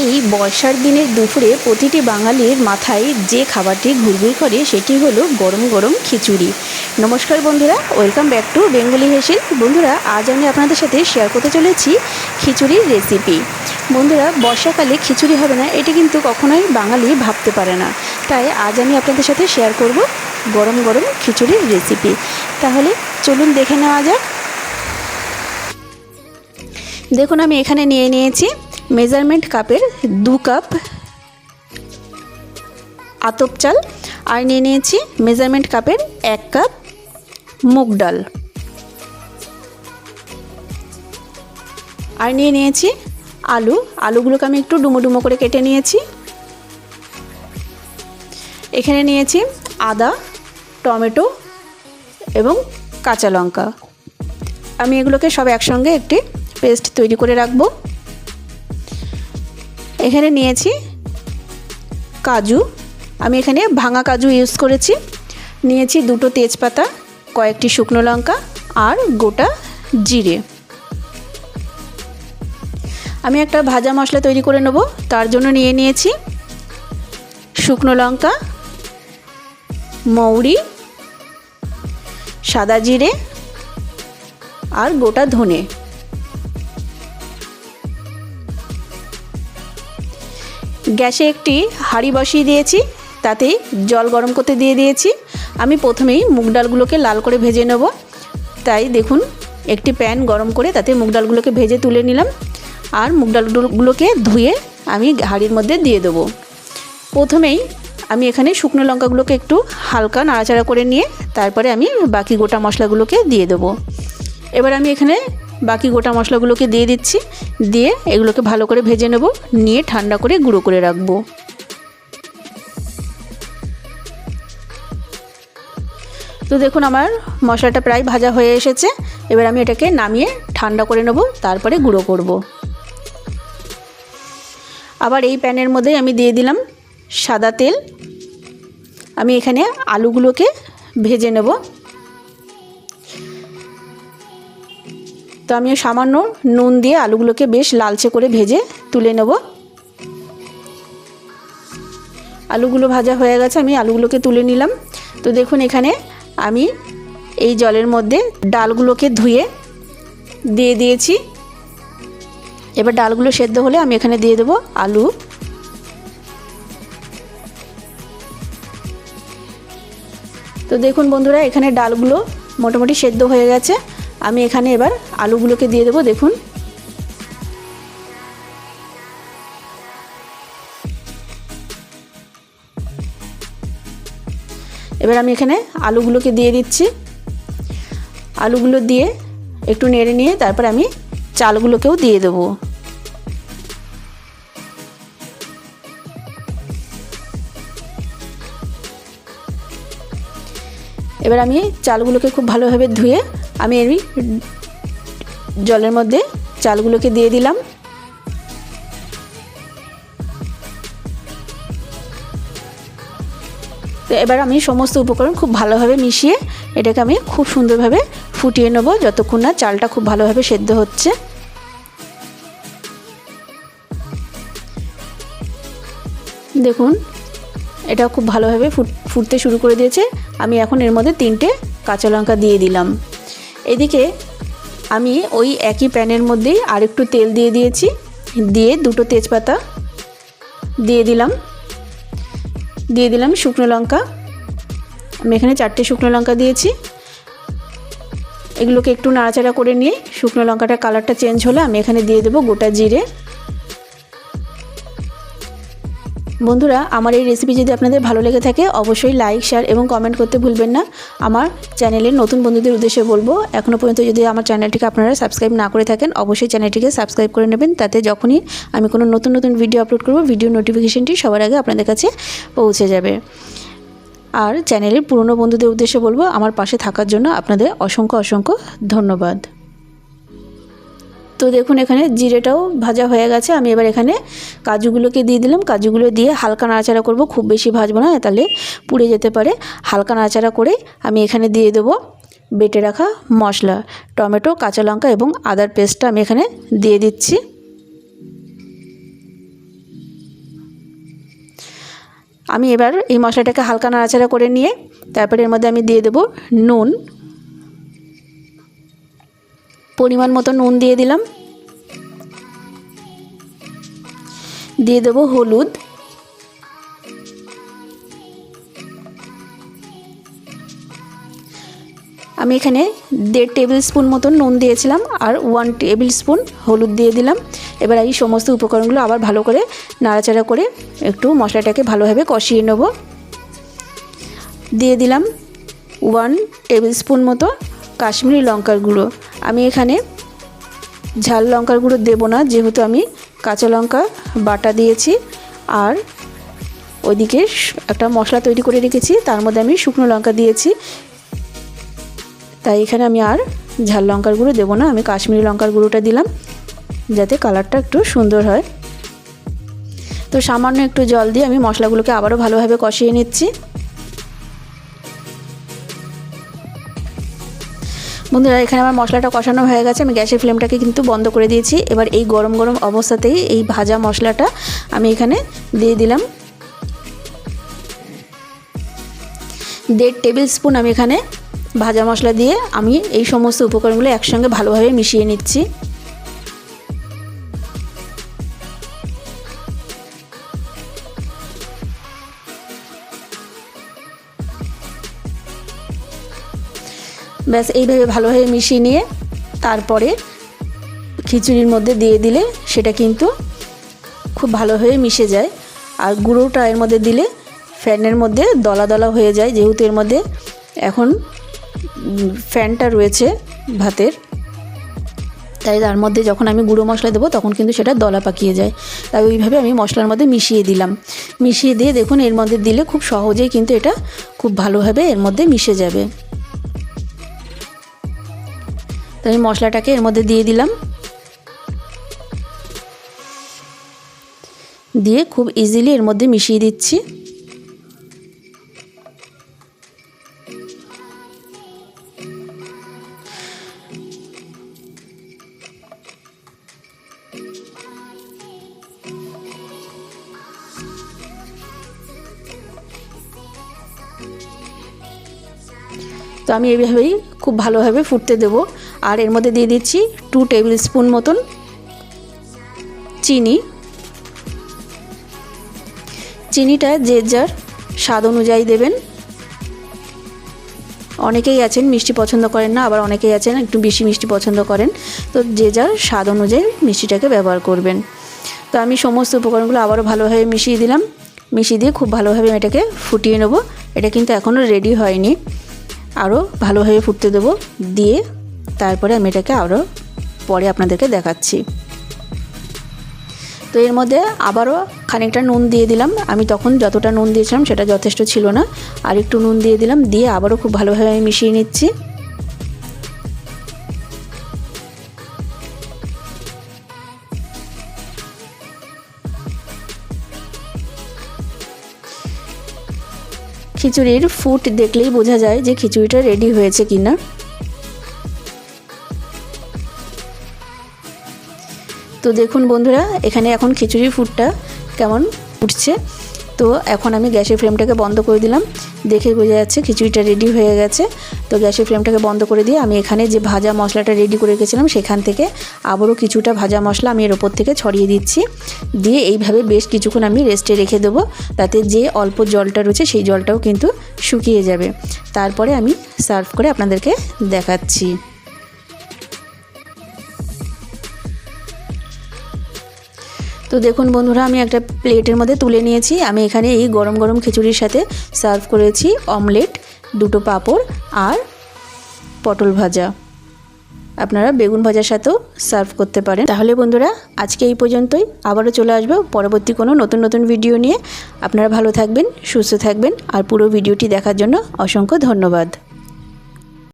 এই বর্ষার দিনের দুপুরে প্রতিটি বাঙালির মাথায় যে খাবারটি ঘুরঘুর করে সেটি হলো গরম গরম খিচুড়ি। নমস্কার বন্ধুরা ওয়েলকাম ব্যাক টু বেঙ্গলি হেসেল বন্ধুরা, আজ আমি আপনাদের সাথে শেয়ার করতে চলেছি খিচুড়ির রেসিপি বন্ধুরা, বর্ষাকালে খিচুড়ি হবে না, এটি কিন্তু কখনোই বাঙালি ভাবতে পারে না। তাই আজ আমি আপনাদের সাথে শেয়ার করব গরম গরম খিচুড়ির রেসিপি তাহলে চলুন দেখে নেওয়া যাক। দেখুন, আমি এখানে নিয়ে নিয়েছি মেজারমেন্ট কাপের দু কাপ আতপ চাল। আর নিয়ে নিয়েছি মেজারমেন্ট কাপের এক কাপ মুগ ডাল। আর নিয়ে নিয়েছি আলু। আলুগুলোকে আমি একটু ডুমো ডুমো করে কেটে নিয়েছি। এখানে নিয়েছি আদা, টমেটো এবং কাঁচা লঙ্কা। আমি এগুলোকে সব একসঙ্গে একটি পেস্ট তৈরি করে রাখব। এখানে নিয়েছি কাজু। আমি এখানে ভাঙা কাজু ইউজ করেছি। নিয়েছি দুটো তেজপাতা, কয়েকটি শুকনো লঙ্কা আর গোটা জিরে। আমি একটা ভাজা মশলা তৈরি করে নেব, তার জন্য নিয়ে নিয়েছি শুকনো লঙ্কা, মৌরি, সাদা জিরে আর গোটা ধনে। গ্যাসে একটি হাঁড়ি বসিয়ে দিয়েছি তাতেই জল গরম করতে দিয়ে দিয়েছি। আমি প্রথমেই মুগ ডালগুলোকে লাল করে ভেজে নেব। তাই দেখুন, একটি প্যান গরম করে তাতে মুগ ডালগুলোকে ভেজে তুলে নিলাম। আর মুগ ডালগুলোকে ধুয়ে আমি হাঁড়ির মধ্যে দিয়ে দেবো। প্রথমেই আমি এখানে শুকনো লঙ্কাগুলোকে একটু হালকা নাড়াচাড়া করে নিয়ে, তারপরে আমি বাকি গোটা মশলাগুলোকে দিয়ে দেবো। এবার আমি এখানে বাকি গোটা মশলাগুলোকে দিয়ে দিচ্ছি। দিয়ে এগুলোকে ভালো করে ভেজে নেব, নিয়ে ঠান্ডা করে গুঁড়ো করে রাখব। তো দেখুন আমার মশলাটা প্রায় ভাজা হয়ে এসেছে। এবার আমি এটাকে নামিয়ে ঠান্ডা করে নেব, তারপরে গুঁড়ো করব। আবার এই প্যানের মধ্যে আমি দিয়ে দিলাম সাদা তেল। আমি এখানে আলুগুলোকে ভেজে নেব। তো আমি সামান্য নুন দিয়ে আলুগুলোকে বেশ লালচে করে ভেজে তুলে নেব। আলুগুলো ভাজা হয়ে গেছে, আমি আলুগুলোকে তুলে নিলাম। তো দেখুন এখানে আমি এই জলের মধ্যে ডালগুলোকে ধুয়ে দিয়ে দিয়েছি। এবার ডালগুলো সেদ্ধ হলে আমি এখানে দিয়ে দেবো আলু। তো দেখুন বন্ধুরা, এখানে ডালগুলো মোটামুটি সেদ্ধ হয়ে গেছে। আমি এখানে এবার আলুগুলোকে দিয়ে দেবো, দেখুন। এবার আমি এখানে আলুগুলোকে দিয়ে দিচ্ছি। আলুগুলো দিয়ে একটু নেড়ে নিয়ে তারপর আমি চালগুলোকেও দিয়ে দেবো। এবার আমি চালগুলোকে খুব ভালোভাবে ধুয়ে আমি এই জলের মধ্যে চালগুলোকে দিয়ে দিলাম। তো এবার আমি সমস্ত উপকরণ খুব ভালোভাবে মিশিয়ে এটাকে আমি খুব সুন্দরভাবে ফুটিয়ে নেব যতক্ষণ না চালটা খুব ভালোভাবে সেদ্ধ হচ্ছে। দেখুন এটা খুব ভালোভাবে ফুটতে শুরু করে দিয়েছে। আমি এখন এর মধ্যে তিনটে কাঁচা লঙ্কা দিয়ে দিলাম। এদিকে আমি ওই একই প্যানের মধ্যেই আরেকটু তেল দিয়ে দিয়েছি, দিয়ে দুটো তেজপাতা দিয়ে দিলাম। দিয়ে দিলাম শুকনো লঙ্কা। আমি এখানে চারটে শুকনো লঙ্কা দিয়েছি। এগুলোকে একটু নাড়াচাড়া করে নিয়ে শুকনো লঙ্কাটার কালারটা চেঞ্জ হলে আমি এখানে দিয়ে দেবো গোটা জিরে। বন্ধুরা, আমার এই রেসিপি যদি আপনাদের ভালো লেগে থাকে, অবশ্যই লাইক শেয়ার এবং কমেন্ট করতে ভুলবেন না। আমার চ্যানেলের নতুন বন্ধুদের উদ্দেশ্যে বলব এখনও পর্যন্ত যদি আমার চ্যানেলটিকে আপনারা সাবস্ক্রাইব না করে থাকেন, অবশ্যই চ্যানেলটিকে সাবস্ক্রাইব করে নেবেন। তাতে যখনই আমি কোনো নতুন নতুন ভিডিও আপলোড করব ভিডিও নোটিফিকেশনটি সবার আগে আপনাদের কাছে পৌঁছে যাবে। আর চ্যানেলের পুরনো বন্ধুদের উদ্দেশ্যে বলব, আমার পাশে থাকার জন্য আপনাদের অসংখ্য অসংখ্য ধন্যবাদ। তো দেখুন, এখানে জিরেটাও ভাজা হয়ে গেছে। আমি এবার এখানে কাজুগুলোকে দিয়ে দিলাম। কাজুগুলো দিয়ে হালকা নাড়াচাড়া করব। খুব বেশি ভাজবো না, তাহলে পুড়ে যেতে পারে। হালকা নাড়াচাড়া করে আমি এখানে দিয়ে দেবো বেটে রাখা মশলা, টমেটো, কাঁচা লঙ্কা এবং আদার পেস্টটা আমি এখানে দিয়ে দিচ্ছি। আমি এবার এই মশলাটাকে হালকা নাড়াচাড়া করে নিয়ে, তারপরে এর মধ্যে আমি দিয়ে দেবো নুন। পরিমাণ মতো নুন দিয়ে দিলাম। দিয়ে দেবো হলুদ। আমি এখানে দেড় টেবিল স্পুন মতন নুন দিয়েছিলাম আর ওয়ান টেবিল স্পুন হলুদ দিয়ে দিলাম। এবার এই সমস্ত উপকরণগুলো আবার ভালো করে নাড়াচাড়া করে একটু মশলাটাকে ভালোভাবে কষিয়ে নেব। দিয়ে দিলাম ওয়ান টেবিল স্পুন মতো কাশ্মীরি লঙ্কার গুঁড়ো। আমি এখানে ঝাল লঙ্কার গুঁড়ো দেবো না, যেহেতু আমি কাঁচা লঙ্কা বাটা দিয়েছি, আর ওইদিকে একটা মশলা তৈরি করে রেখেছি, তার মধ্যে আমি শুকনো লঙ্কা দিয়েছি। তাই এখানে আমি আর ঝাল লঙ্কার গুঁড়ো দেবো না, আমি কাশ্মীরি লঙ্কার গুঁড়োটা দিলাম, যাতে কালারটা একটু সুন্দর হয়। তো সামান্য একটু জল দিয়ে আমি মশলাগুলোকে আবারও ভালোভাবে কষিয়ে নিচ্ছি। বন্ধুরা, এখানে আমার মশলাটা কষানো হয়ে গেছে। আমি গ্যাসের ফ্লেমটাকে কিন্তু বন্ধ করে দিয়েছি। এবার এই গরম গরম অবস্থাতেই এই ভাজা মশলাটা আমি এখানে দিয়ে দিলাম। দেড় টেবিল স্পুন আমি এখানে ভাজা মশলা দিয়ে আমি এই সমস্ত উপকরণগুলো একসঙ্গে ভালোভাবে মিশিয়ে নিচ্ছি। ব্যাস, এইভাবে ভালোভাবে মিশিয়ে নিয়ে তারপরে খিচুড়ির মধ্যে দিয়ে দিলে সেটা কিন্তু খুব ভালোভাবে মিশে যায়। আর গুঁড়োটা এর মধ্যে দিলে ফ্যানের মধ্যে দলা দলা হয়ে যায়, যেহেতু এর মধ্যে এখন ফ্যানটা রয়েছে ভাতের। তাই তার মধ্যে যখন আমি গুঁড়ো মশলা দেবো, তখন কিন্তু সেটা দলা পাকিয়ে যায়। তাই ওইভাবে আমি মশলার মধ্যে মিশিয়ে দিলাম। মিশিয়ে দিয়ে দেখুন, এর মধ্যে দিলে খুব সহজেই কিন্তু এটা খুব ভালোভাবে এর মধ্যে মিশে যাবে। তো আমি মশলাটাকে এর মধ্যে দিয়ে দিলাম। দিয়ে খুব ইজিলি এর মধ্যে মিশিয়ে দিচ্ছি। তো আমি এইভাবেই খুব ভালোভাবে ফুটতে দেবো। আর এর মধ্যে দিয়ে দিচ্ছি টু টেবিল স্পুন মতন চিনি। চিনিটা যে যার স্বাদ অনুযায়ী দেবেন। অনেকেই আছেন মিষ্টি পছন্দ করেন না, আবার অনেকেই আছেন একটু বেশি মিষ্টি পছন্দ করেন। তো যে যার স্বাদ অনুযায়ী মিষ্টিটাকে ব্যবহার করবেন। তো আমি সমস্ত উপকরণগুলো আবারও ভালোভাবে মিশিয়ে দিলাম। মিশিয়ে দিয়ে খুব ভালোভাবে এটাকে ফুটিয়ে নেব। এটা কিন্তু এখনও রেডি হয়নি। আরও ভালোভাবে ফুটতে দেবো। দিয়ে তারপরে আমি এটাকে আরও পরে আপনাদেরকে দেখাচ্ছি। তো এর মধ্যে আবারও খানিকটা নুন দিয়ে দিলাম। আমি তখন যতটা নুন দিয়েছিলাম সেটা যথেষ্ট ছিল না। আর একটু নুন দিয়ে দিলাম, দিয়ে আবারও খুব ভালোভাবে আমি মিশিয়ে নিচ্ছি। খিচুড়ির ফুট দেখলেই বোঝা যায় যে খিচুড়িটা রেডি হয়েছে কি না তো দেখুন বন্ধুরা, এখানে এখন খিচুড়ির ফুটটা কেমন উঠছে। তো এখন আমি গ্যাসের ফ্লেমটাকে বন্ধ করে দিলাম। দেখে বোঝা যাচ্ছে খিচুড়িটা রেডি হয়ে গেছে। তো গ্যাসের ফ্লেমটাকে বন্ধ করে দিয়ে আমি এখানে যে ভাজা মশলাটা রেডি করে রেখেছিলাম, সেখান থেকে আবারও কিছুটা ভাজা মশলা আমি এর ওপর থেকে ছড়িয়ে দিচ্ছি। দিয়ে এইভাবে বেশ কিছুক্ষণ আমি রেস্টে রেখে দেবো। তাতে যে অল্প জলটা রয়েছে, সেই জলটাও কিন্তু শুকিয়ে যাবে। তারপরে আমি সার্ভ করে আপনাদেরকে দেখাচ্ছি। তো দেখুন বন্ধুরা, আমি একটা প্লেটের মধ্যে তুলে নিয়েছি। আমি এখানে এই গরম গরম খিচুড়ির সাথে সার্ভ করেছি অমলেট, দুটো পাঁপড় আর পটল ভাজা। আপনারা বেগুন ভাজার সাথেও সার্ভ করতে পারেন। তাহলে বন্ধুরা, আজকে এই পর্যন্তই। আবারও চলে আসব পরবর্তী কোনো নতুন নতুন ভিডিও নিয়ে। আপনারা ভালো থাকবেন, সুস্থ থাকবেন, আর পুরো ভিডিওটি দেখার জন্য অসংখ্য ধন্যবাদ।